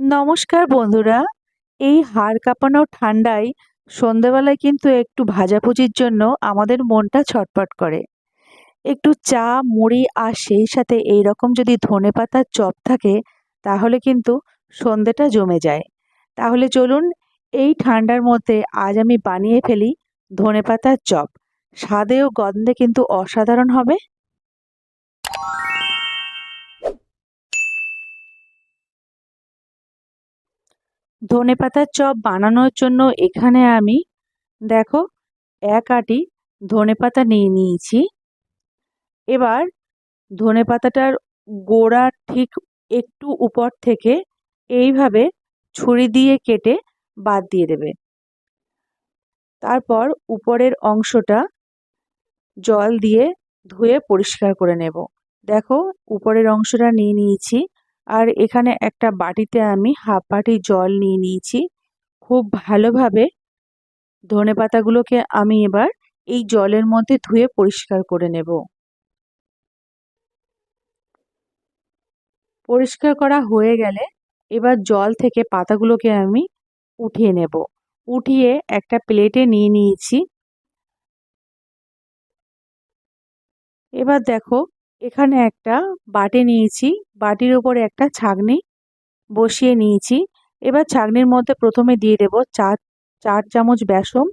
নমস্কার বন্ধুরা। এই হাড় কাঁপানো ঠান্ডায় সন্ধেবেলায় কিন্তু একটু ভাজাভুজির জন্য আমাদের মনটা ছটপট করে। একটু চা, মুড়ি আর সেই সাথে এই রকম যদি ধনে পাতার চপ থাকে, তাহলে কিন্তু সন্ধেটা জমে যায়। তাহলে চলুন, এই ঠান্ডার মধ্যে আজ আমি বানিয়ে ফেলি ধনে পাতার চপ। স্বাদে ও গন্ধে কিন্তু অসাধারণ হবে। ধনে পাতার চপ বানানোর জন্য এখানে আমি, দেখো, এক আটি ধনে পাতা নিয়ে নিয়েছি। এবার ধনে পাতাটার গোড়া ঠিক একটু উপর থেকে এইভাবে ছুরি দিয়ে কেটে বাদ দিয়ে দেবে। তারপর উপরের অংশটা জল দিয়ে ধুয়ে পরিষ্কার করে নেব। দেখো, উপরের অংশটা নিয়ে নিয়েছি। আর এখানে একটা বাটিতে আমি হাফ বাটি জল নিয়ে নিয়েছি। খুব ভালোভাবে ধনে পাতাগুলোকে আমি এবার এই জলের মধ্যে ধুয়ে পরিষ্কার করে নেব। পরিষ্কার করা হয়ে গেলে এবার জল থেকে পাতাগুলোকে আমি উঠিয়ে নেব। উঠিয়ে একটা প্লেটে নিয়ে নিয়েছি। এবার দেখো এখানে একটা বাটি নিয়েছি। বাটির উপরে একটা ছাগনি বসিয়ে নিয়েছি। এবার ছাগনির মধ্যে প্রথমে দিয়ে দেব চার চার চামচ বেসন।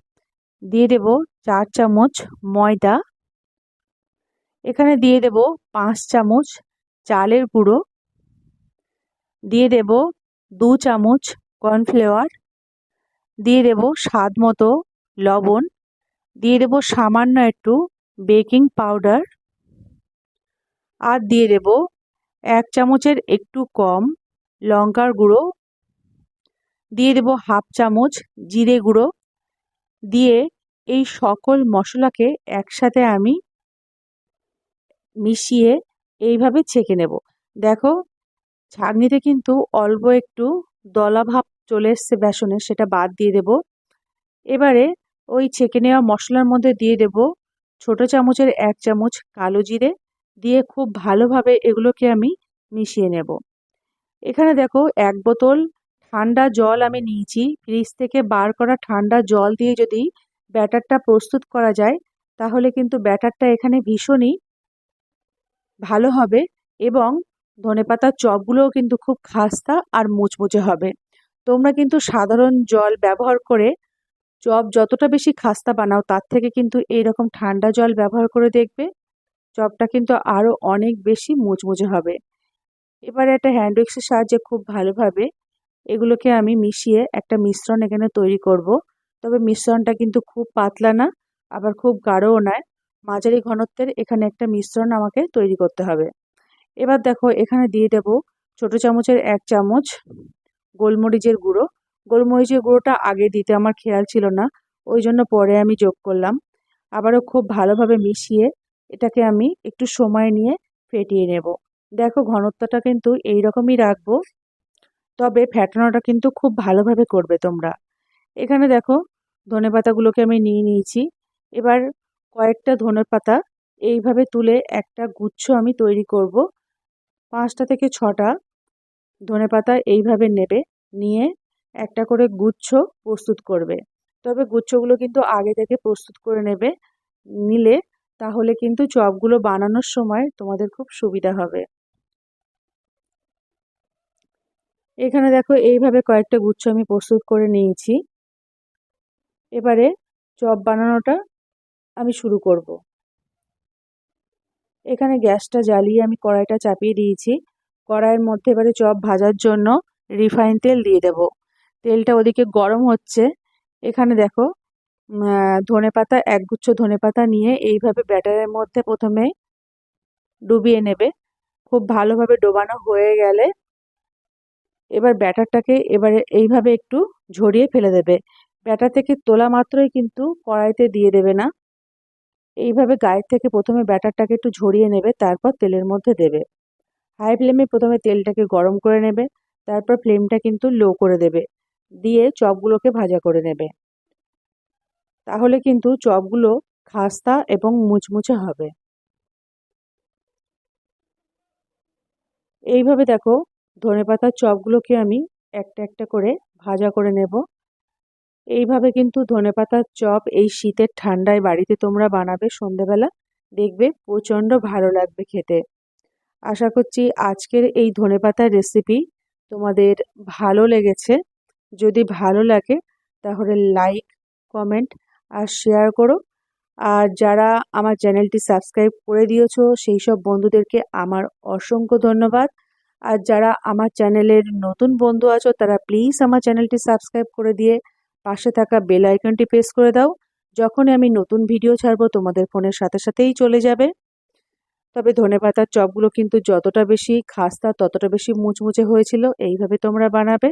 দিয়ে দেব চার চামচ ময়দা। এখানে দিয়ে দেব পাঁচ চামচ চালের গুঁড়ো। দিয়ে দেব দু চামচ কর্নফ্লেওয়ার। দিয়ে দেব স্বাদ মতো লবণ। দিয়ে দেব সামান্য একটু বেকিং পাউডার। আর দিয়ে দেব এক চামচের একটু কম লঙ্কার গুঁড়ো। দিয়ে দেব হাফ চামচ জিরে গুঁড়ো। দিয়ে এই সকল মশলাকে একসাথে আমি মিশিয়ে এইভাবে ছেঁকে নেব। দেখো, ছাঁকনিতে কিন্তু অল্প একটু দলা ভাব চলে এসছে বেসনে, সেটা বাদ দিয়ে দেব। এবারে ওই ছেঁকে নেওয়া মশলার মধ্যে দিয়ে দেব ছোট চামচের এক চামচ কালো জিরে দিয়ে খুব ভালোভাবে এগুলোকে আমি মিশিয়ে নেব। এখানে দেখো এক বোতল ঠান্ডা জল আমি নিয়েছি। ফ্রিজ থেকে বার করা ঠান্ডা জল দিয়ে যদি ব্যাটারটা প্রস্তুত করা যায়, তাহলে কিন্তু ব্যাটারটা এখানে ভীষণই ভালো হবে এবং ধনেপাতার চপগুলোও কিন্তু খুব খাস্তা আর মুচমুচে হবে। তোমরা কিন্তু সাধারণ জল ব্যবহার করে চপ যতটা বেশি খাস্তা বানাও, তার থেকে কিন্তু এই রকম ঠান্ডা জল ব্যবহার করে দেখবে। চপটা কিন্তু আরও অনেক বেশি মুচমুচে হবে। এবারে একটা হ্যান্ড উইক্সের সাহায্যে খুব ভালোভাবে এগুলোকে আমি মিশিয়ে একটা মিশ্রণ এখানে তৈরি করব। তবে মিশ্রণটা কিন্তু খুব পাতলা না, আবার খুব গাঢ়ও নয়। মাঝারি ঘনত্বের এখানে একটা মিশ্রণ আমাকে তৈরি করতে হবে। এবার দেখো, এখানে দিয়ে দেব ছোট চামচের এক চামচ গোলমরিচের গুঁড়ো। গোলমরিচের গুঁড়োটা আগে দিতে আমার খেয়াল ছিল না, ওই জন্য পরে আমি যোগ করলাম। আবারও খুব ভালোভাবে মিশিয়ে এটাকে আমি একটু সময় নিয়ে ফেটিয়ে নেব। দেখো ঘনত্বটা কিন্তু এই রকমই রাখব, তবে ফ্যাটানোটা কিন্তু খুব ভালোভাবে করবে তোমরা। এখানে দেখো ধনে পাতাগুলোকে আমি নিয়ে নিয়েছি। এবার কয়েকটা ধনে পাতা এইভাবে তুলে একটা গুচ্ছ আমি তৈরি করব। পাঁচটা থেকে ছটা ধনে পাতা এইভাবে নেবে, নিয়ে একটা করে গুচ্ছ প্রস্তুত করবে। তবে গুচ্ছগুলো কিন্তু আগে থেকে প্রস্তুত করে নেবে, নিলে তাহলে কিন্তু চপগুলো বানানোর সময় তোমাদের খুব সুবিধা হবে। এখানে দেখো এইভাবে কয়েকটা গুচ্ছ আমি প্রস্তুত করে নিয়েছি। এবারে চপ বানানোটা আমি শুরু করব। এখানে গ্যাসটা জ্বালিয়ে আমি কড়াইটা চাপিয়ে দিয়েছি। কড়াইয়ের মধ্যে এবারে চপ ভাজার জন্য রিফাইন তেল দিয়ে দেব। তেলটা ওদিকে গরম হচ্ছে। এখানে দেখো ধনে পাতা একগুচ্ছ ধনে পাতা নিয়ে এইভাবে ব্যাটারের মধ্যে প্রথমে ডুবিয়ে নেবে। খুব ভালোভাবে ডোবানো হয়ে গেলে এবার ব্যাটারটাকে এবারে এইভাবে একটু ঝরিয়ে ফেলে দেবে। ব্যাটার থেকে তোলা মাত্রই কিন্তু কড়াইতে দিয়ে দেবে না। এইভাবে গায়ের থেকে প্রথমে ব্যাটারটাকে একটু ঝরিয়ে নেবে, তারপর তেলের মধ্যে দেবে। হাই ফ্লেমে প্রথমে তেলটাকে গরম করে নেবে, তারপর ফ্লেমটা কিন্তু লো করে দেবে। দিয়ে চপগুলোকে ভাজা করে নেবে। তাহলে কিন্তু চপগুলো খাস্তা এবং মুচমুচে হবে। এইভাবে দেখো ধনে পাতার চপগুলোকে আমি একটা একটা করে ভাজা করে নেব। এইভাবে কিন্তু ধনেপাতার চপ এই শীতের ঠান্ডায় বাড়িতে তোমরা বানাবে সন্ধেবেলা। দেখবে প্রচণ্ড ভালো লাগবে খেতে। আশা করছি আজকের এই ধনেপাতার রেসিপি তোমাদের ভালো লেগেছে। যদি ভালো লাগে তাহলে লাইক কমেন্ট আর শেয়ার করো। আর যারা আমার চ্যানেলটি সাবস্ক্রাইব করে দিয়েছ, সেই সব বন্ধুদেরকে আমার অসংখ্য ধন্যবাদ। আর যারা আমার চ্যানেলের নতুন বন্ধু আছো, তারা প্লিজ আমার চ্যানেলটি সাবস্ক্রাইব করে দিয়ে পাশে থাকা বেল আইকনটি প্রেস করে দাও। যখনই আমি নতুন ভিডিও ছাড়বো, তোমাদের ফোনের সাথে সাথেই চলে যাবে। তবে ধনেপাতার চপগুলো কিন্তু যতটা বেশি খাস্তা, ততটা বেশি মুচমুচে হয়েছিল, এইভাবে তোমরা বানাবে।